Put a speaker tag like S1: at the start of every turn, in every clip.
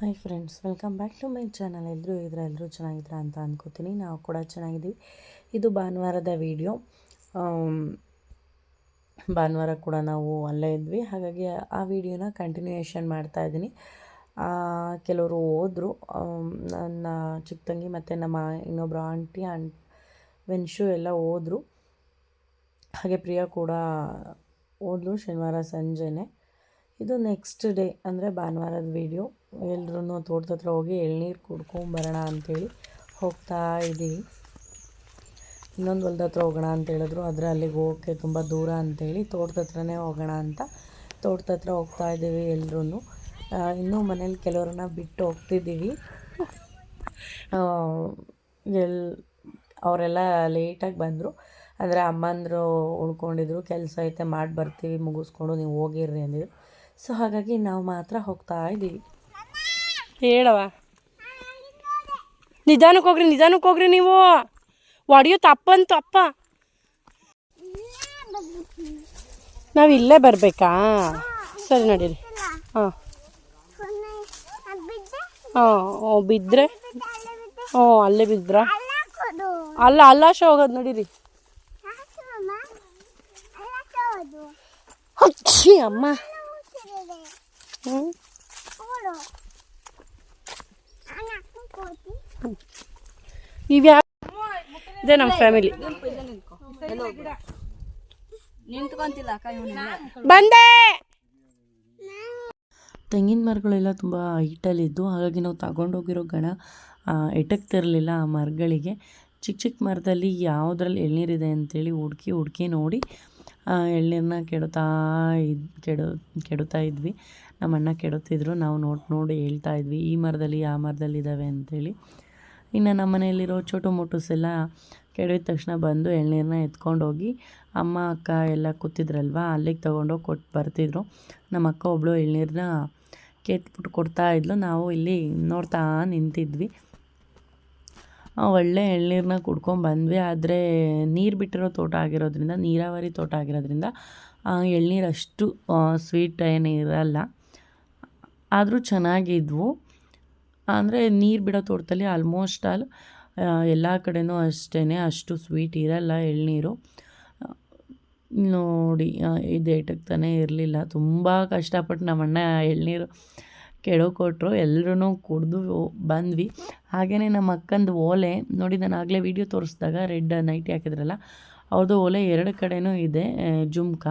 S1: Hi friends welcome back to my channel ಎಲ್ಲರೂ ಇದ್ರೆ ಎಲ್ಲರೂ ಚೆನ್ನಾಗಿದ್ರ ಅಂತ ಅಂದ್ಕೋತೀನಿ ನಾವು ಕೂಡ ಚೆನ್ನಾಗಿದ್ದೀವಿ. ಇದು ಭಾನುವಾರದ ವಿಡಿಯೋ ಭಾನುವಾರ ಕೂಡ ನಾವು ಅಲ್ಲೇ ಇದ್ವಿ. ಹಾಗಾಗಿ ಆ ವಿಡಿಯೋನ ಕಂಟಿನ್ಯೂಯೇಷನ್ ಮಾಡ್ತಾ ಇದ್ದೀನಿ. ಕೆಲವರು ಹೋದರು. ನನ್ನ ಚಿಕ್ಕ ತಂಗಿ ಮತ್ತು ನಮ್ಮ ಇನ್ನೊಬ್ಬರು ಆಂಟಿ ಆಂಟ್ ವೆನ್ಶು ಎಲ್ಲ ಹೋದರು. ಹಾಗೆ ಪ್ರಿಯಾ ಕೂಡ ಹೋದ್ಲು ಶನಿವಾರ ಸಂಜೆನೆ. ಇದು ನೆಕ್ಸ್ಟ್ ಡೇ ಅಂದರೆ ಭಾನುವಾರದ ವೀಡಿಯೋ ಎಲ್ಲರೂ ತೋಟದ ಹತ್ರ ಹೋಗಿ ಎಳ್ನೀರು ಕುಡ್ಕೊಂಬರೋಣ ಅಂಥೇಳಿ ಹೋಗ್ತಾ ಇದ್ದೀವಿ ಇನ್ನೊಂದು ಹೊಲ್ದ ಹತ್ರ ಹೋಗೋಣ ಅಂತ ಹೇಳಿದ್ರು. ಆದರೆ ಅಲ್ಲಿಗೆ ಹೋಗೋಕ್ಕೆ ತುಂಬ ದೂರ ಅಂಥೇಳಿ ತೋಟದ ಹತ್ರನೇ ಹೋಗೋಣ ಅಂತ ತೋಟದ ಹತ್ರ ಹೋಗ್ತಾ ಇದ್ದೀವಿ ಎಲ್ಲರೂ ಇನ್ನೂ ಮನೇಲಿ ಕೆಲವ್ರನ್ನ ಬಿಟ್ಟು ಹೋಗ್ತಿದ್ದೀವಿ ಎಲ್, ಅವರೆಲ್ಲ ಲೇಟಾಗಿ ಬಂದರು. ಅಂದರೆ ಅಮ್ಮಂದರು ಉಳ್ಕೊಂಡಿದ್ರು. ಕೆಲಸ ಐತೆ, ಮಾಡಿ ಬರ್ತೀವಿ, ಮುಗಿಸ್ಕೊಂಡು ನೀವು ಹೋಗಿರ್ರಿ ಅಂದಿದ್ರು. ಸೊ ಹಾಗಾಗಿ ನಾವು ಮಾತ್ರ ಹೋಗ್ತಾ ಇದ್ದೀವಿ
S2: ಹೇಳವ ನಿಧಾನಕ್ಕೆ ಹೋಗ್ರಿ ನಿಧಾನಕ್ಕೆ ಹೋಗ್ರಿ ನೀವು ಒಡೆಯೋ ತಪ್ಪಂತು ಅಪ್ಪ ನಾವು ಇಲ್ಲೇ ಬರಬೇಕಾ ಸರಿ ನಡೀರಿ ಹಾಂ ಹಾಂ ಬಿದ್ದರೆ ಹ್ಞೂ ಅಲ್ಲೇ ಬಿದ್ರಾ ಅಲ್ಲ ಅಲ್ಲಾಶ ಹೋಗೋದು ನಡೀರಿ ಹಚ್ಚಿ ಅಮ್ಮ ಇದೇ ನಮ್ಮ ಫ್ಯಾಮಿಲಿ ಬಂದೆ!
S1: ತೆಂಗಿನ ಮರಗಳೆಲ್ಲ ತುಂಬ ಹೈಟಲ್ಲಿದ್ದು ಹಾಗಾಗಿ ನಾವು ತಗೊಂಡೋಗಿರೋ ಗಣ ಎಟಕ್ತಿರಲಿಲ್ಲ ಆ ಮರಗಳಿಗೆ. ಚಿಕ್ಕ ಚಿಕ್ಕ ಮರದಲ್ಲಿ ಯಾವುದ್ರಲ್ಲಿ ಎಳ್ನೀರಿದೆ ಅಂತೇಳಿ ಹುಡ್ಕಿ ಹುಡ್ಕಿ ನೋಡಿ ಎಳ್ನೀರನ್ನ ಕೆಡುತ್ತಾ ಇದ್, ಕೆಡು, ಕೆಡುತ್ತಾ ಇದ್ವಿ. ನಮ್ಮ ಅಣ್ಣ ಕೆಡುತ್ತಿದ್ರು. ನಾವು ನೋಡಿ ನೋಡಿ ಹೇಳ್ತಾ ಇದ್ವಿ, ಈ ಮರದಲ್ಲಿ, ಆ ಮರದಲ್ಲಿ ಇದ್ದಾವೆ ಅಂಥೇಳಿ ಇನ್ನು ನಮ್ಮ ಮನೆಯಲ್ಲಿರೋ ಚೋಟು ಮೋಟುಸ್ ಎಲ್ಲ ಕೆಡವಿದ ತಕ್ಷಣ ಬಂದು ಎಳ್ನೀರನ್ನ ಎತ್ಕೊಂಡೋಗಿ ಅಮ್ಮ, ಅಕ್ಕ ಎಲ್ಲ ಕೂತಿದ್ರಲ್ವ, ಅಲ್ಲಿಗೆ ತೊಗೊಂಡೋಗಿ ಕೊಟ್ಟು ಬರ್ತಿದ್ರು. ನಮ್ಮ ಅಕ್ಕ ಒಬ್ಬಳು ಎಳ್ನೀರನ್ನ ಕೆತ್ಬಿಟ್ಟು ಕೊಡ್ತಾ ಇದ್ಲು. ನಾವು ಇಲ್ಲಿ ನೋಡ್ತಾ ನಿಂತಿದ್ವಿ. ಒಳ್ಳೆ ಎಳ್ನೀರನ್ನ ಕುಡ್ಕೊಂಡು ಬಂದ್ವಿ. ಆದರೆ ನೀರು ಬಿಟ್ಟಿರೋ ತೋಟ ಆಗಿರೋದ್ರಿಂದ, ನೀರಾವರಿ ತೋಟ ಆಗಿರೋದ್ರಿಂದ ಎಳ್ನೀರು ಅಷ್ಟು ಸ್ವೀಟ್ ಏನು ಇರಲ್ಲ. ಆದರೂ ಚೆನ್ನಾಗಿದ್ವು. ಅಂದರೆ ನೀರು ಬಿಡೋ ತೋಟದಲ್ಲಿ ಆಲ್ಮೋಸ್ಟ್ ಆಲ್ ಎಲ್ಲ ಕಡೆನೂ ಅಷ್ಟೇ ಅಷ್ಟು ಸ್ವೀಟ್ ಇರಲ್ಲ ಎಳ್ನೀರು. ನೋಡಿ ಇದು ಏಟಕ್ತಾನೆ ಇರಲಿಲ್ಲ. ತುಂಬ ಕಷ್ಟಪಟ್ಟು ನಮ್ಮಣ್ಣ ಎಳ್ನೀರು ಕೆಡೋ ಕೊಟ್ಟರು ಎಲ್ಲರೂ ಕುಡಿದು ಬಂದ್ವಿ. ಹಾಗೆಯೇ ನಮ್ಮ ಅಕ್ಕಂದು ಓಲೆ, ನೋಡಿ ನಾನು ಆಗಲೇ ವೀಡಿಯೋ ತೋರಿಸಿದಾಗ ರೆಡ್ ನೈಟಿ ಹಾಕಿದ್ರಲ್ಲ ಅವ್ರದ್ದು ಓಲೆ ಎರಡು ಕಡೆಯೂ ಇದೆ ಜುಮ್ಕ.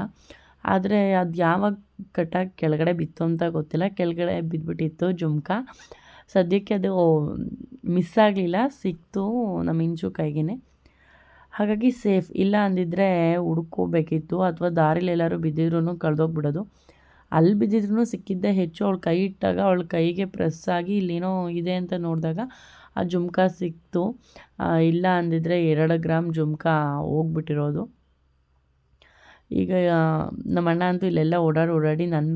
S1: ಆದರೆ ಅದು ಯಾವಾಗ ಕಟ್ಟಾಗಿ ಕೆಳಗಡೆ ಬಿತ್ತು ಅಂತ ಗೊತ್ತಿಲ್ಲ, ಕೆಳಗಡೆ ಬಿದ್ದುಬಿಟ್ಟಿತ್ತು ಜುಮ್ಕ. ಸದ್ಯಕ್ಕೆ ಅದು ಮಿಸ್ ಆಗಲಿಲ್ಲ, ಸಿಕ್ತು ನಮ್ಮ ಇಂಚು ಕೈಗೇ ಹಾಗಾಗಿ ಸೇಫ್ ಇಲ್ಲ ಅಂದಿದ್ರೆ ಹುಡ್ಕೋಬೇಕಿತ್ತು ಅಥವಾ ದಾರಿಲಿ ಎಲ್ಲರೂ ಬಿದ್ದಿದ್ರು ಕಳೆದೋಗ್ಬಿಡೋದು. ಅಲ್ಲಿ ಬಿದ್ದಿದ್ರು ಸಿಕ್ಕಿದ್ದ ಹೆಚ್ಚು. ಅವಳು ಕೈ ಇಟ್ಟಾಗ ಅವಳ ಕೈಗೆ ಪ್ರೆಸ್ ಆಗಿ ಇಲ್ಲೇನೋ ಇದೆ ಅಂತ ನೋಡಿದಾಗ ಆ ಜುಮ್ಕ ಸಿಕ್ತು. ಇಲ್ಲ ಅಂದಿದ್ರೆ ಎರಡು ಗ್ರಾಮ್ ಜುಮ್ಕ ಹೋಗ್ಬಿಟ್ಟಿರೋದು. ಈಗ ನಮ್ಮ ಅಣ್ಣ ಅಂತೂ ಇಲ್ಲೆಲ್ಲ ಓಡಾಡಿ ಓಡಾಡಿ ನನ್ನ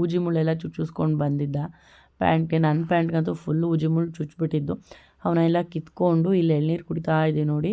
S1: ಊಜಿ ಮುಳ್ಳೆಲ್ಲ ಚುಚ್ಚಿಸ್ಕೊಂಡು ಬಂದಿದ್ದ. ಪ್ಯಾಂಟ್ಗೆ ನನ್ನ ಪ್ಯಾಂಟ್ಗಂತೂ ಫುಲ್ ಊಜಿ ಮುಳ್ಳು ಚುಚ್ಚಿಬಿಟ್ಟಿದ್ದು ಅವನ್ನೆಲ್ಲ ಕಿತ್ಕೊಂಡು ಇಲ್ಲಿ ಎಳ್ನೀರು ಕುಡಿತಾ ಇದ್ದೀವಿ ನೋಡಿ.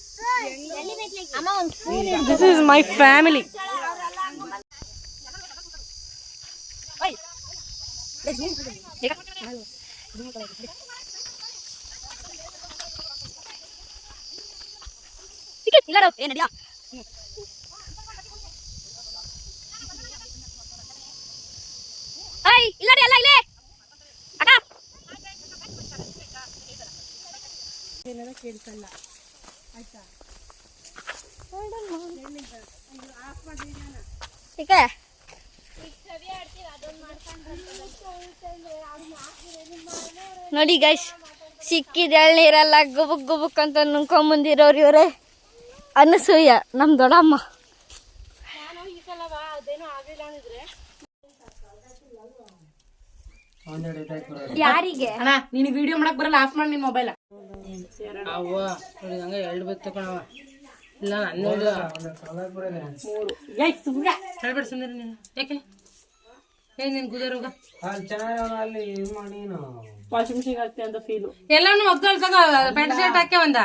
S2: ದಿಸ್ ಇಸ್ ಮೈ ಫ್ಯಾಮಿಲಿ ಏನಡಿಯಾ ಐ ಇಲ್ಲಡಿ ಅಲ್ಲ ಇಲ್ಲೇ ಅಕ್ಕ ಕೇಳ್ಸಲ್ಲ ಆಯ್ತಾ
S3: ನೋಡಿ ಗೈಸ್ ಸಿಕ್ಕಿದ ಎಳ್ನೀರೆಲ್ಲ ಗುಬುಕ್ ಗುಬುಕ್ ಅಂತ ನುಂಕೊಂಬಂದಿರೋರು ಇವರೇ. ಅನಸೂಯ ನಮ್ಮ ದೊಡ್ಡಮ್ಮ. ಯಾರಿಗೆ?
S2: ಅಣ್ಣ ನೀನು ವಿಡಿಯೋ ಮಾಡಕ್ ಬರಲ್ಲ ಆಫ್ ಮಾಡಿ ನಿನ್ ಮೊಬೈಲ್ ಅವ್ವ ನೋಡಿ ಹಂಗ ಎರಡು ಕಣವ ಇಲ್ಲ ಹನ್ನೆರಡು ಹೇಳ್ಬೇಡ ಸುಂದರ ನೀನು. ಯಾಕೆ? ಏ ನಿನ್ ಗುದರೋಗ
S1: ವಾಷಿಂಗ್ ಮಿಷಿನ್ ಹಾಕ್ತಿ ಅಂತ ಫೀಲು
S2: ಎಲ್ಲಾನು ಒಗ್ದೋಳ್ ತಗೋ ಪ್ಯಾಂಟ್ ಶರ್ಟ್ ಹಾಕಿ ಒಂದ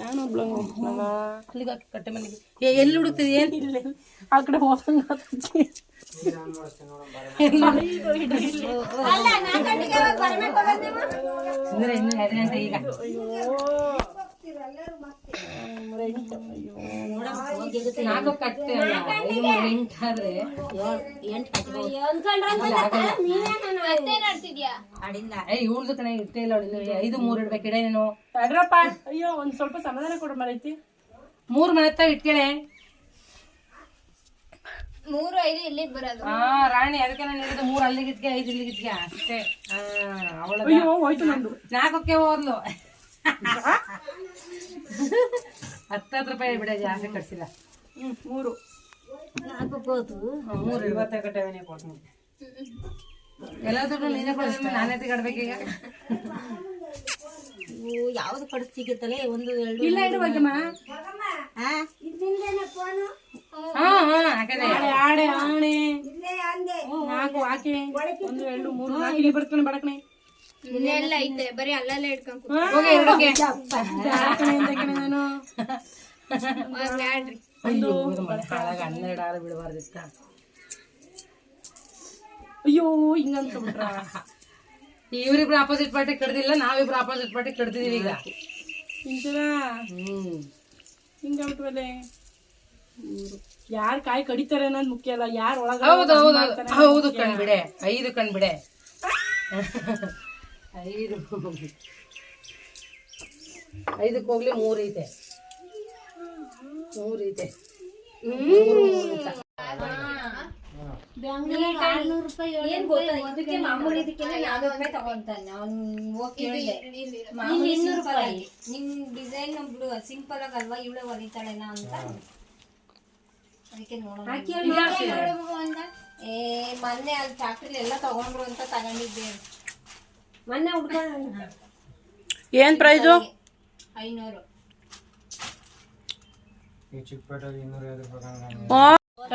S1: ನಾನು ಒಬ್ಳಂಗ
S2: ಅಲ್ಲಿಗೆ ಹಾಕಿ ಕಟ್ಟೆ ಮನೆಗೆ ಏ ಎಲ್ಲಿ ಹುಡುಕ್ತಿದ್ ಏನ್?
S1: ಆ ಕಡೆ ಹೋಗಂಗ
S2: ನಾಲ್ಕು ಕಟ್ಟೆ ಅಲ್ಲ, ಐದು ಮೂರ್ ಎಂಟು ಆದ್ರೆ ಏ ಇವ್ಳ್ದು ಇಟ್ಟೇ ಇಲ್ಲ ಐದು ಮೂರು ಇಡ್ಬೇಕು
S1: ಅಯ್ಯೋ ಒಂದ್ ಸ್ವಲ್ಪ ಸಮಾಧಾನ ಕೊಡು ಮರೈತಿ
S2: ಮೂರು ಮನೆ ಇಟ್ಕೇಳೆ.
S3: ಮೂರು ಐದು ಇಲ್ಲಿಗೆ ಬರೋದು.
S2: ಹಾ ರಾಣಿ ಅದಕ್ಕೆ ನಾನು ಹೇಳಿದ್ದು ಮೂರು ಅಲ್ಲಿಗೆ ಇದ್ಕೆ ಐದು ಇಲ್ಲಿಗೆ ಇದ್ಕೆ ಅಷ್ಟೇ. ಹಾ ಅವಳು
S1: ಅಯ್ಯೋ ಹೋಯ್ತು ನಂದು.
S2: ನಾಲ್ಕಕ್ಕೆ ಹೋದ್ಲು. ಹತ್ತತ್ತು ರೂಪಾಯಿ ಬಿಡ ಜಾಸ್ತಿ ಕಟ್ಸಿಲ್ಲ.
S1: ಹ್ಮ್ ಮೂರು
S2: ಮೂರು ಇವತ್ತೇ ಕಟ್ಟವೇನೆ ಕೊಡ್ತೀನಿ ಎಲ್ಲ ದುಡ್ಡು ನೀನೇ ಕೊಡಿಸ್ತೀನಿ ನಾನೇ ತಿಗಾಡ್ಬೇಕೀಗ
S4: ಯಾವ್ದು ಕಡೆ ಸಿಗುತ್ತಲ್ಲ ಒಂದು ಎರಡು
S2: ಇಲ್ಲ ಇಡು ಭಾಗ್ಯಮ್ಮ ಹಾ ಹಾ ಹಾಕದೆ
S1: ಆಡೆ ಆಣೆ ನಾಲ್ಕು ಹಾಕಿ ಒಂದು ಎರಡು ಮೂರು ನಾಲ್ಕು ಇಲ್ಲಿ ಬರ್ತಾನೆ ಬಡಕಣೆ.
S3: ಇಲ್ಲೆಲ್ಲ ಐತೆ ಬರೀ ಅಲ್ಲಲ್ಲೇ ಇಟ್ಕೊಂಡ್
S2: ಹೋಗಿ ಎರಡಕ್ಕೆ
S1: ನಾನು.
S3: ಬ್ಯಾಡ್ರಿ.
S2: ಅಯ್ಯೋ ಇದು ಮನೆ ಹಾಳಾಗ ಹನ್ನೆರಡು ಆರು ಬಿಡಬಾರ್ದಿತ್ತ
S1: ಅಯ್ಯೋ ಹಿಂಗಂತ ಬಿಟ್ರ?
S2: ಇವ್ರಿಬ್ರು ಆಪೋಸಿಟ್ ಪಾರ್ಟಿ ಕಡ್ದಿಲ್ಲ ನಾವಿಬ್ರು ಆಪೋಸಿಟ್ ಪಾರ್ಟಿ ಕಡ್ದಿದೀವಿ ಈಗ.
S1: ಯಾರ
S2: ಹ್ಮ್.
S1: ಹಿಂಗಾಗ್ಬಿಟ್ವಲ್ಲೇ? ಯಾರ್ ಕಾಯಿ ಕಡಿತಾರೆ ಅನ್ನೋದು ಮುಖ್ಯ ಅಲ್ಲ ಯಾರ್ ಒಳಗ
S2: ಹೌದು ಹೌದು ಹೌದು ಕಣ್ಬಿಡೆ ಐದು ಕಣ್ಬಿಡೆ. ಐದು. ಐದಕ್ಕೆ ಹೋಗ್ಲಿ ಮೂರು ಐತೆ. ಮೂರು ಐತೆ.
S4: ಏನ್ ಗೊತ್ತಾ? ಇದಕ್ಕೆ ಮಾಮೂಲಿ ಇದಕ್ಕೆ ಯಾವ್ದು ರೂಪಾಯಿ ತಗೊಂತಾನೆ ಅವ್ನು ಹೋಗಿ ಕೇಳಿದೆ ಮಾಮೂಲಿ ಇನ್ನೂರು ರೂಪಾಯಿ. ನಿಮ್ ಡಿಸೈನ್ ಬಿಡು ಸಿಂಪಲ್ ಆಗಿ ಅಲ್ವಾ? ಇವಳೆ ಹೊಲಿತಾಳೆನ ಅಂತ. ಅದಕ್ಕೆ ನೋಡೋಣ. ಅಂದ. ಏ ಮೊನ್ನೆ ಅಲ್ಲಿ ಫ್ಯಾಕ್ಟ್ರಿ ಎಲ್ಲ ತಗೊಂಡ್ರು ಅಂತ ತಗೊಂಡಿದ್ದೆ. ಮೊನ್ನೆ ಹುಡ್ಕೊಂಡು
S1: ಏನ್ ಪ್ರೈಸು
S4: ಐನೂರು.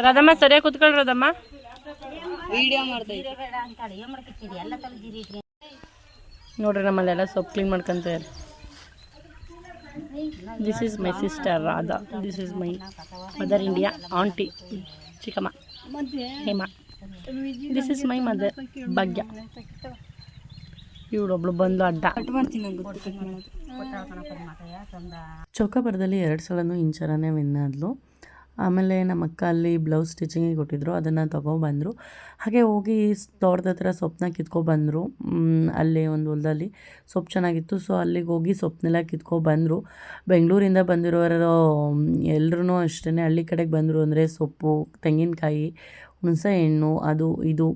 S1: ರದಮ್ಮ ಸರಿಯಾಗಿ ಕುತ್ಕೊಳ್ರಿ ರದಮ್ಮ ನೋಡ್ರಿ ನಮ್ಮಲ್ಲೆಲ್ಲ ಸೊಪ್ಪು ಕ್ಲೀನ್ ಮಾಡ್ಕೊಂತಾರೆ this is my sister Radha this is my mother India aunty ಚಿಕ್ಕಮ್ಮ Hema. This is my mother Bhagya ಇವಳೊಬ್ಳು ಬಂದು ಅಡ್ಡ. ಚೌಕಾಬಾರದಲ್ಲಿ ಎರಡು ಸಲನೂ ಇಂಚರನೇ ವಿನ್ ಆದ್ಲು. ಆಮೇಲೆ ನಮ್ಮ ಅಕ್ಕ ಅಲ್ಲಿ ಬ್ಲೌಸ್ ಸ್ಟಿಚಿಂಗಿಗೆ ಕೊಟ್ಟಿದ್ರು, ಅದನ್ನು ತೊಗೊಬಂದರು ಹಾಗೆ ಹೋಗಿ ತೋಟದ ಹತ್ರ ಸೊಪ್ಪನ್ನ ಕಿತ್ಕೊಬಂದರು ಅಲ್ಲಿ ಒಂದು ಹೊಲದಲ್ಲಿ ಸೊಪ್ಪು ಚೆನ್ನಾಗಿತ್ತು, ಸೊ ಅಲ್ಲಿಗೆ ಹೋಗಿ ಸೊಪ್ಪನ್ನೆಲ್ಲ ಕಿತ್ಕೊಬಂದರು ಬೆಂಗಳೂರಿಂದ ಬಂದಿರೋರು ಎಲ್ಲರೂ ಅಷ್ಟೇ ಹಳ್ಳಿ ಕಡೆಗೆ ಬಂದರು ಅಂದರೆ ಸೊಪ್ಪು, ತೆಂಗಿನಕಾಯಿ, ಹುಣಸೆ ಹಣ್ಣು, ಅದು, ಇದು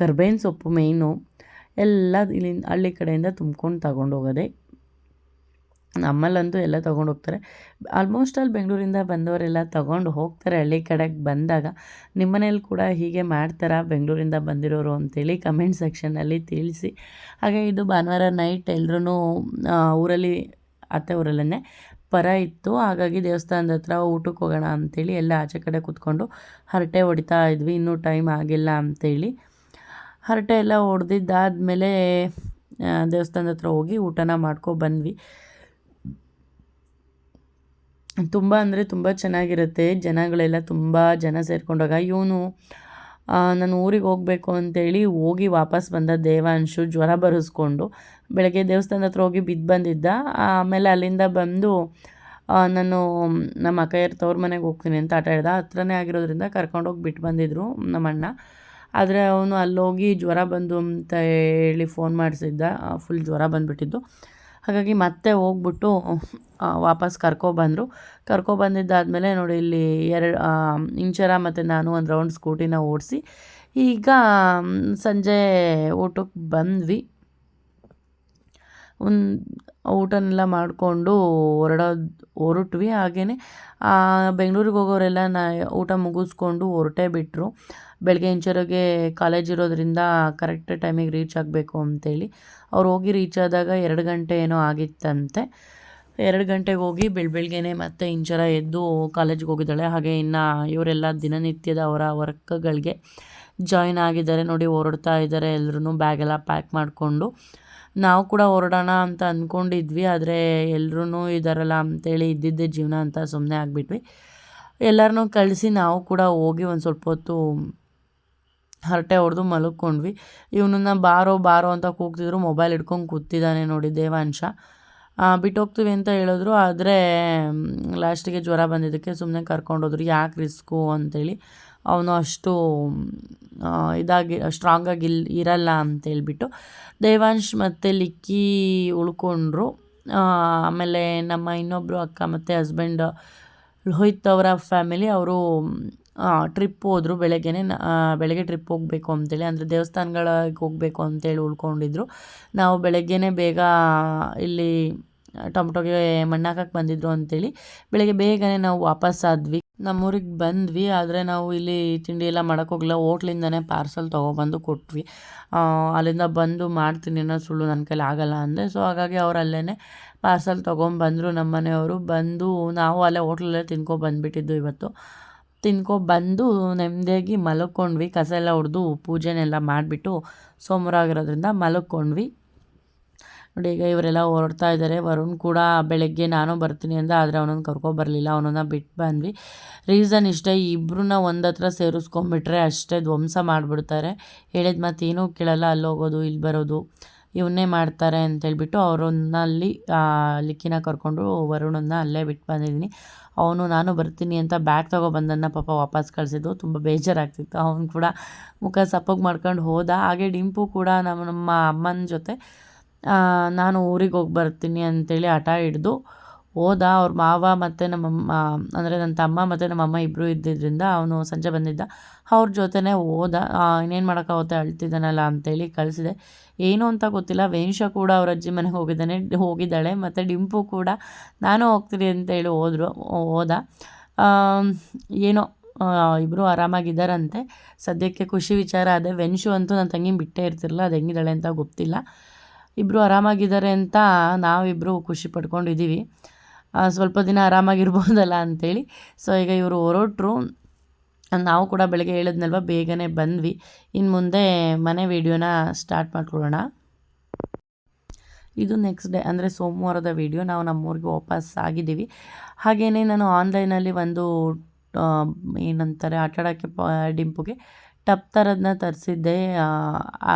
S1: ಕರ್ಬೇವಿನ ಸೊಪ್ಪು ಮೇಯ್ನು ಎಲ್ಲ ಇಲ್ಲಿ ಹಳ್ಳಿ ಕಡೆಯಿಂದ ತುಂಬ್ಕೊಂಡು ತಗೊಂಡು ಹೋಗೋದೆ ನಮ್ಮಲ್ಲಂತೂ ಎಲ್ಲ ತೊಗೊಂಡು ಹೋಗ್ತಾರೆ. ಆಲ್ಮೋಸ್ಟ್ ಆಲ್ ಬೆಂಗಳೂರಿಂದ ಬಂದವರೆಲ್ಲ ತೊಗೊಂಡು ಹೋಗ್ತಾರೆ. ಹಳ್ಳಿ ಕಡೆಗೆ ಬಂದಾಗ ನಿಮ್ಮನೇಲಿ ಕೂಡ ಹೀಗೆ ಮಾಡ್ತಾರಾ? ಬೆಂಗಳೂರಿಂದ ಬಂದಿರೋರು ಅಂತೇಳಿ ಕಮೆಂಟ್ ಸೆಕ್ಷನಲ್ಲಿ ತಿಳಿಸಿ. ಹಾಗೆ ಇದು ಭಾನುವಾರ ನೈಟ್ ಎಲ್ಲರೂ ಊರಲ್ಲಿ, ಅತ್ತೆ ಊರಲ್ಲೇ ಪರ ಇತ್ತು. ಹಾಗಾಗಿ ದೇವಸ್ಥಾನದ ಹತ್ರ ಊಟಕ್ಕೆ ಹೋಗೋಣ ಅಂತೇಳಿ ಎಲ್ಲ ಆಚೆ ಕಡೆ ಕೂತ್ಕೊಂಡು ಹರಟೆ ಹೊಡಿತಾ ಇದ್ವಿ. ಇನ್ನೂ ಟೈಮ್ ಆಗಿಲ್ಲ ಅಂತೇಳಿ. ಹರಟೆ ಎಲ್ಲ ಹೊಡೆದಿದ್ದಾದಮೇಲೆ ದೇವಸ್ಥಾನದ ಹತ್ರ ಹೋಗಿ ಊಟನ ಮಾಡ್ಕೊ ಬಂದ್ವಿ. ತುಂಬ ಅಂದರೆ ತುಂಬ ಚೆನ್ನಾಗಿರುತ್ತೆ. ಜನಗಳೆಲ್ಲ ತುಂಬ ಜನ ಸೇರ್ಕೊಂಡಾಗ ಇವನು ನಾನು ಊರಿಗೆ ಹೋಗಬೇಕು ಅಂತೇಳಿ ಹೋಗಿ ವಾಪಸ್ ಬಂದ ದೇವಾಂಶು ಜ್ವರ ಬರೆಸ್ಕೊಂಡು ಬೆಳಗ್ಗೆ ದೇವಸ್ಥಾನದ ಹತ್ರ ಹೋಗಿ ಬಿದ್ದು ಬಂದಿದ್ದ. ಆಮೇಲೆ ಅಲ್ಲಿಂದ ಬಂದು ನಾನು ನಮ್ಮ ಅಕ್ಕಯ್ಯರ ತವ್ರ ಮನೆಗೆ ಹೋಗ್ತೀನಿ ಅಂತ ಆಟ ಹೇಳ್ದ ಹತ್ರನೇ ಆಗಿರೋದ್ರಿಂದ ಕರ್ಕೊಂಡೋಗಿ ಬಿಟ್ಟು ಬಂದಿದ್ರು ನಮ್ಮ ಅಣ್ಣ. ಆದರೆ ಅವನು ಅಲ್ಲೋಗಿ ಜ್ವರ ಬಂದು ಅಂತ ಹೇಳಿ ಫೋನ್ ಮಾಡಿಸಿದ್ದ. ಫುಲ್ ಜ್ವರ ಬಂದುಬಿಟ್ಟಿದ್ದು. ಹಾಗಾಗಿ ಮತ್ತೆ ಹೋಗ್ಬಿಟ್ಟು ವಾಪಸ್ ಕರ್ಕೊಬಂದರು ಕರ್ಕೊಬಂದಿದ್ದಾದಮೇಲೆ ನೋಡಿ ಇಲ್ಲಿ ಎರಡು ಇಂಚರ ಮತ್ತು ನಾನು ಒಂದು ರೌಂಡ್ ಸ್ಕೂಟಿನ ಓಡಿಸಿ, ಈಗ ಸಂಜೆ ಊಟಕ್ಕೆ ಬಂದ್ವಿ. ಒಂದು, ಊಟನೆಲ್ಲ ಮಾಡಿಕೊಂಡು ಹೊರಡೋದು, ಹೊರಟ್ವಿ. ಹಾಗೆಯೇ ಬೆಂಗಳೂರಿಗೆ ಹೋಗೋರೆಲ್ಲ ನಾ ಊಟ ಮುಗಿಸ್ಕೊಂಡು ಹೊರಟೇ ಬಿಟ್ಟರು ಬೆಳಗ್ಗೆ ಇಂಚರಿಗೆ ಕಾಲೇಜ್ ಇರೋದ್ರಿಂದ ಕರೆಕ್ಟ್ ಟೈಮಿಗೆ ರೀಚ್ ಆಗಬೇಕು ಅಂತೇಳಿ. ಅವ್ರು ಹೋಗಿ ರೀಚ್ ಆದಾಗ ಎರಡು ಗಂಟೆ ಏನೋ ಆಗಿತ್ತಂತೆ. ಎರಡು ಗಂಟೆಗೆ ಹೋಗಿ ಬೆಳ, ಬೆಳಗ್ಗೆನೆ ಮತ್ತೆ ಇಂಚರ ಎದ್ದು ಕಾಲೇಜ್ಗೆ ಹೋಗಿದ್ದಾಳೆ. ಹಾಗೆ ಇನ್ನು ಇವರೆಲ್ಲ ದಿನನಿತ್ಯದ ಅವರ ವರ್ಕ್ಗಳಿಗೆ ಜಾಯ್ನ್ ಆಗಿದ್ದಾರೆ. ನೋಡಿ ಹೊರಡ್ತಾ ಇದ್ದಾರೆ. ಎಲ್ಲರೂ ಬ್ಯಾಗೆಲ್ಲ ಪ್ಯಾಕ್ ಮಾಡಿಕೊಂಡು. ನಾವು ಕೂಡ ಹೊರಡೋಣ ಅಂತ ಅಂದ್ಕೊಂಡಿದ್ವಿ. ಆದರೆ ಎಲ್ಲರೂ ಇದ್ದಾರಲ್ಲ ಅಂತೇಳಿ ಇದ್ದಿದ್ದೇ ಜೀವನ ಅಂತ ಸುಮ್ಮನೆ ಆಗಿಬಿಟ್ವಿ. ಎಲ್ಲರನ್ನೂ ಕಳಿಸಿ ನಾವು ಕೂಡ ಹೋಗಿ ಒಂದು ಸ್ವಲ್ಪ ಹೊತ್ತು ಹರಟೆ ಹೊಡೆದು ಮಲ್ಕೊಂಡ್ವಿ. ಇವನನ್ನ ಬಾರೋ ಬಾರೋ ಅಂತ ಕೂಗ್ತಿದ್ರು. ಮೊಬೈಲ್ ಹಿಡ್ಕೊಂಡು ಕೂತಿದ್ದಾನೆ ನೋಡಿ ದೇವಾಂಶ. ಬಿಟ್ಟೋಗ್ತೀವಿ ಅಂತ ಹೇಳಿದ್ರು. ಆದರೆ ಲಾಸ್ಟಿಗೆ ಜ್ವರ ಬಂದಿದ್ದಕ್ಕೆ ಸುಮ್ಮನೆ ಕರ್ಕೊಂಡೋದ್ರು. ಯಾಕೆ ರಿಸ್ಕು ಅಂತೇಳಿ ಅವನು ಅಷ್ಟು ಇದಾಗಿ ಸ್ಟ್ರಾಂಗಾಗಿ ಇಲ್, ಇರಲ್ಲ ಅಂತೇಳ್ಬಿಟ್ಟು ದೇವಾಂಶ್ ಮತ್ತು ಲಿಕ್ಕಿ ಉಳ್ಕೊಂಡ್ರು. ಆಮೇಲೆ ನಮ್ಮ ಇನ್ನೊಬ್ಬರು ಅಕ್ಕ ಮತ್ತು ಹಸ್ಬೆಂಡ್ ಲೋಹಿತ್ ಅವರ ಫ್ಯಾಮಿಲಿ ಅವರು ಟ್ರಿಪ್ ಹೋದರು, ಬೆಳಗ್ಗೆನೆ ಬೆಳಗ್ಗೆ ಟ್ರಿಪ್ ಹೋಗಬೇಕು ಅಂತೇಳಿ, ಅಂದರೆ ದೇವಸ್ಥಾನಗಳಿಗೆ ಹೋಗಬೇಕು ಅಂತೇಳಿ ಉಳ್ಕೊಂಡಿದ್ರು. ನಾವು ಬೆಳಗ್ಗೆನೆ ಬೇಗ ಇಲ್ಲಿ ಟೊಮಟೊಗೆ ಮಣ್ಣಾಕಕ್ಕೆ ಬಂದಿದ್ರು ಅಂತೇಳಿ, ಬೆಳಗ್ಗೆ ಬೇಗನೆ ನಾವು ವಾಪಸ್ ಆದ್ವಿ. ನಮ್ಮೂರಿಗೆ ಬಂದ್ವಿ, ಆದರೆ ನಾವು ಇಲ್ಲಿ ತಿಂಡಿ ಎಲ್ಲ ಮಾಡೋಕ್ಕೋಗಿಲ್ಲ ಹೋಟ್ಲಿಂದನೇ ಪಾರ್ಸಲ್ ತೊಗೊಬಂದು ಕೊಟ್ವಿ. ಅಲ್ಲಿಂದ ಬಂದು ಮಾಡ್ತೀನಿ ಅನ್ನೋ ಸುಳ್ಳು ನನ್ನ ಕೈಲಿ ಆಗಲ್ಲ ಅಂದೆ. ಸೊ ಹಾಗಾಗಿ ಅವ್ರು ಅಲ್ಲೇ ಪಾರ್ಸಲ್ ತೊಗೊಂಬಂದರು ನಮ್ಮ ಮನೆಯವರು ಬಂದು ನಾವು ಅಲ್ಲೇ ಹೋಟ್ಲಲ್ಲೇ ತಿನ್ಕೊ ಬಂದುಬಿಟ್ಟಿದ್ದು ಇವತ್ತು. ತಿನ್ಕೊ ಬಂದು ನೆಮ್ಮದಿಯಾಗಿ ಮಲ್ಕೊಂಡ್ವಿ. ಕಸ ಎಲ್ಲ ಹೊಡೆದು ಪೂಜೆನೆಲ್ಲ ಮಾಡಿಬಿಟ್ಟು ಸೋಮವಾರ ಆಗಿರೋದ್ರಿಂದ ಮಲ್ಕೊಂಡ್ವಿ. ನೋಡಿ, ಈಗ ಇವರೆಲ್ಲ ಹೊರಡ್ತಾ ಇದ್ದಾರೆ. ವರುಣ್ ಕೂಡ ಬೆಳಗ್ಗೆ ನಾನು ಬರ್ತೀನಿ ಅಂದ, ಆದರೆ ಅವನನ್ನು ಕರ್ಕೊಬರಲಿಲ್ಲ ಅವನನ್ನು ಬಿಟ್ಟು ಬಂದ್ವಿ. ರೀಸನ್ ಇಷ್ಟೇ ಇಬ್ಬರನ್ನ ಒಂದು ಹತ್ರ ಸೇರಿಸ್ಕೊಂಬಿಟ್ರೆ ಅಷ್ಟೇ ಧ್ವಂಸ ಮಾಡಿಬಿಡ್ತಾರೆ. ಹೇಳಿದ ಮಾತು ಏನೂ ಕೇಳಲ್ಲ, ಅಲ್ಲಿ ಹೋಗೋದು, ಇಲ್ಲಿ ಬರೋದು, ಇವನ್ನೇ ಮಾಡ್ತಾರೆ ಅಂತೇಳ್ಬಿಟ್ಟು ಅವರನ್ನಲ್ಲಿ ಲಿಕ್ಕಿನ ಕರ್ಕೊಂಡು ವರುಣನ್ನ ಅಲ್ಲೇ ಬಿಟ್ಟು ಬಂದಿದ್ದೀನಿ. ಅವನು, ನಾನು ಬರ್ತೀನಿ ಅಂತ ಬ್ಯಾಗ್ ತೊಗೊಬಂದನ್ನು ಪಾಪ ವಾಪಸ್ ಕಳಿಸಿದ್ದು. ತುಂಬ ಬೇಜಾರಾಗ್ತಿತ್ತು. ಅವನು ಕೂಡ ಮುಖ ಸಪ್ಪಗೆ ಮಾಡ್ಕೊಂಡು ಹೋದ. ಹಾಗೆ ಡಿಂಪು ಕೂಡ ನಮ್ಮ ನಮ್ಮ ಅಮ್ಮನ ಜೊತೆ ನಾನು ಊರಿಗೆ ಹೋಗಿ ಬರ್ತೀನಿ ಅಂತೇಳಿ ಹಠ ಹಿಡ್ದು ಹೋದ ಅವ್ರ ಮಾವ ಮತ್ತು ನಮ್ಮಮ್ಮ ಅಂದರೆ ನನ್ನ ತಮ್ಮ ಮತ್ತು ನಮ್ಮಮ್ಮ ಇಬ್ಬರು ಇದ್ದಿದ್ದರಿಂದ ಅವನು ಸಂಜೆ ಬಂದಿದ್ದ. ಅವ್ರ ಜೊತೆನೇ ಹೋದ. ಇನ್ನೇನು ಮಾಡೋಕ್ಕಾಗುತ್ತೆ ಅಳ್ತಿದ್ದಾನಲ್ಲ ಅಂತೇಳಿ ಕಳಿಸಿದೆ. ಏನು ಅಂತ ಗೊತ್ತಿಲ್ಲ. ವೇಂಶ ಕೂಡ ಅವ್ರ ಅಜ್ಜಿ ಮನೆಗೆ ಹೋಗಿದ್ದಾನೆ. ಹೋಗಿದ್ದಾಳೆ. ಮತ್ತು ಡಿಂಪು ಕೂಡ ನಾನು ಹೋಗ್ತೀನಿ ಅಂತೇಳಿ ಹೋದರು, ಹೋದ. ಏನೋ ಇಬ್ಬರು ಆರಾಮಾಗಿದ್ದಾರಂತೆ. ಸದ್ಯಕ್ಕೆ ಖುಷಿ ವಿಚಾರ ಅದೇ. ವೆನ್ಶು ಅಂತೂ ನನ್ನ ತಂಗಿನ ಬಿಟ್ಟೇ ಇರ್ತಿರಲ್ಲ ಅದು ಹೆಂಗಿದ್ದಾಳೆ ಅಂತ ಗೊತ್ತಿಲ್ಲ. ಇಬ್ಬರು ಆರಾಮಾಗಿದ್ದಾರೆ ಅಂತ ನಾವಿಬ್ಬರು ಖುಷಿ ಪಡ್ಕೊಂಡಿದ್ದೀವಿ ಸ್ವಲ್ಪ ದಿನ ಆರಾಮಾಗಿರ್ಬೋದಲ್ಲ ಅಂಥೇಳಿ ಸೊ ಈಗ ಇವರು ಹೊರಟ್ರು. ನಾವು ಕೂಡ ಬೆಳಗ್ಗೆ ಹೇಳಿದ್ನಲ್ವ, ಬೇಗನೆ ಬಂದ್ವಿ. ಇನ್ನು ಮುಂದೆ ಮನೆ ವೀಡಿಯೋನ ಸ್ಟಾರ್ಟ್ ಮಾಡ್ಕೊಳ್ಳೋಣ. ಇದು ನೆಕ್ಸ್ಟ್ ಡೇ ಅಂದರೆ ಸೋಮವಾರದ ವೀಡಿಯೋ. ನಾವು ನಮ್ಮೂರಿಗೆ ವಾಪಸ್ ಆಗಿದ್ದೀವಿ. ಹಾಗೆಯೇ ನಾನು ಆನ್ಲೈನಲ್ಲಿ ಒಂದು ಏನಂತಾರೆ ಆಟ ಆಡೋಕ್ಕೆ ಪ, ಡಿಂಪುಗೆ ಟಪ್ ಥರದನ್ನ ತರಿಸಿದ್ದೆ.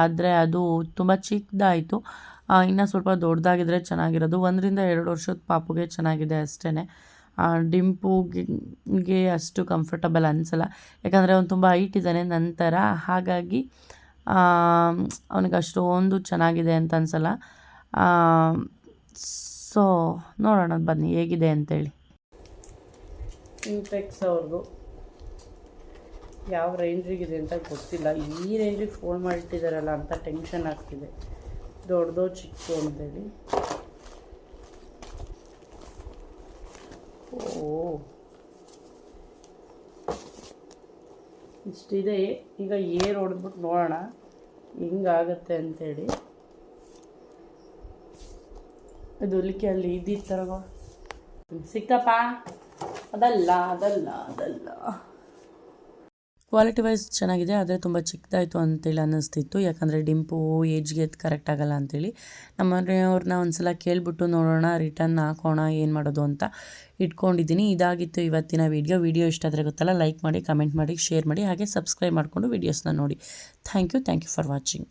S1: ಆದರೆ ಅದು ತುಂಬ ಚಿಕ್ಕದಾಯಿತು. ಇನ್ನು ಸ್ವಲ್ಪ ದೊಡ್ಡದಾಗಿದ್ರೆ ಚೆನ್ನಾಗಿರೋದು. ಒಂದರಿಂದ ಎರಡು ವರ್ಷದ ಪಾಪುಗೆ ಚೆನ್ನಾಗಿದೆ ಅಷ್ಟೇ ಡಿಂಪುಗೆ ಅಷ್ಟು ಕಂಫರ್ಟಬಲ್ ಅನಿಸಲ್ಲ. ಯಾಕಂದರೆ ಅವ್ನು ತುಂಬ ಹೈಟ್ ಇದ್ದಾನೆ ನಂತರ. ಹಾಗಾಗಿ ಅವನಿಗೆ ಅಷ್ಟೊಂದು ಚೆನ್ನಾಗಿದೆ ಅಂತ ಅನಿಸಲ್ಲ. ಸೊ ನೋಡೋಣ ಬನ್ನಿ, ಹೇಗಿದೆ ಅಂತೇಳಿ. ಇಂಟೆಕ್ಸ್ ಅವ್ರದ್ದು ಯಾವ ರೇಂಜಿಗಿದೆ ಅಂತ ಗೊತ್ತಿಲ್ಲ. ಈ ರೇಂಜಿಗೆ ಫೋನ್ ಮಾಡಿಟ್ಟಿದ್ದಾರಲ್ಲ ಅಂತ ಟೆನ್ಷನ್ ಆಗ್ತಿದೆ. ದೊಡ್ಡದೋ ಚಿಕ್ಕದು ಅಂತೇಳಿ. ಓ. ಇಷ್ಟಿದೆ. ಈಗ ಏರ್ ಹೊಡೆದ್ಬಿಟ್ಟು ನೋಡೋಣ. ಹಿಂಗಾಗತ್ತೆ ಅಂತೇಳಿ. ಅದು ಹೊಲಿಕೆ ಅಲ್ಲಿ ಇದ್ದಿದ್ದ ಸಿಕ್ಕಪ್ಪ ಅದಲ್ಲ ಅದಲ್ಲ ಅದಲ್ಲ. ಕ್ವಾಲಿಟಿ ವೈಸ್ ಚೆನ್ನಾಗಿದೆ, ಆದರೆ ತುಂಬ ಚಿಕ್ಕದಾಯಿತು ಅಂತೇಳಿ ಅನ್ನಿಸ್ತಿತ್ತು. ಯಾಕಂದರೆ ಡಿಂಪು ಏಜ್ಗೆ ಕರೆಕ್ಟ್ ಆಗಲ್ಲ ಅಂತೇಳಿ. ನಮ್ಮ ಮನೆಯವ್ರನ್ನ ಒಂದು ಸಲ ಕೇಳಿಬಿಟ್ಟು ನೋಡೋಣ ರಿಟರ್ನ್ ಹಾಕೋಣ, ಏನು ಮಾಡೋದು ಅಂತ ಇಟ್ಕೊಂಡಿದ್ದೀನಿ. ಇದಾಗಿತ್ತು ಇವತ್ತಿನ ವೀಡಿಯೋ ವೀಡಿಯೋ ಇಷ್ಟ ಆದರೆ ಗೊತ್ತಲ್ಲ ಲೈಕ್ ಮಾಡಿ ಕಮೆಂಟ್ ಮಾಡಿ ಶೇರ್ ಮಾಡಿ, ಹಾಗೆ ಸಬ್ಸ್ಕ್ರೈಬ್ ಮಾಡಿಕೊಂಡು ವೀಡಿಯೋಸ್ನ ನೋಡಿ. Thank you thank you for watching